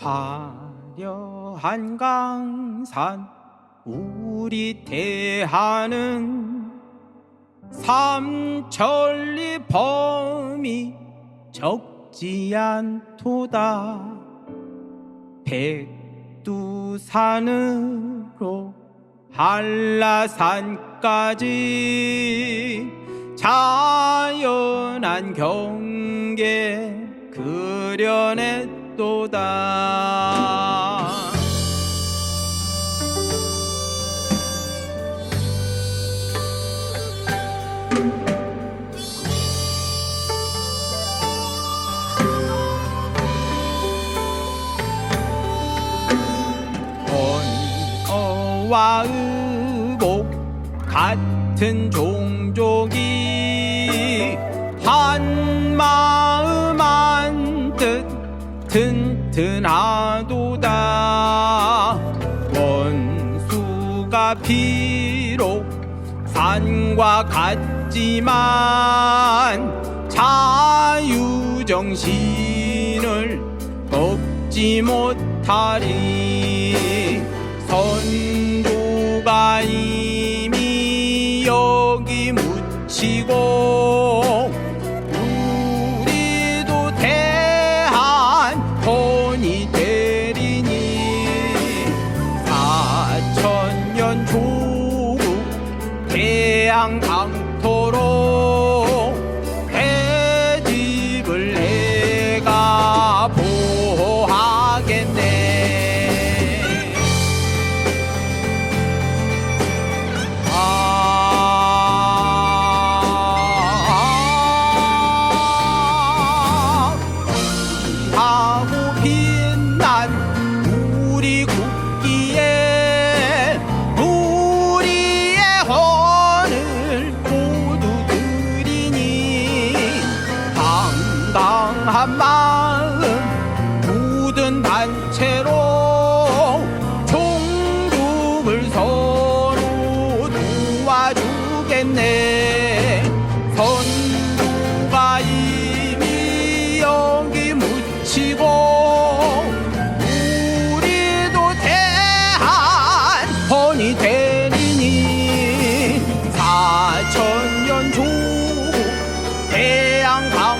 화려한 강산 우리 대하는 삼천리 범위 적지 않도다. 백두산으로 한라산까지 자연한 경계 그려 냈도다. 언어와 의복 같은 종족이 튼튼하도다. 원수가 비록 산과 같지만 자유정신을 꺾지 못하리. 선조가 이미 여기 묻히고 대양 자체로 종금을 서로 도와주겠네. 선두가 이미 여기 묻히고 우리도 대한 헌이 되리니 사천년 조 대양 강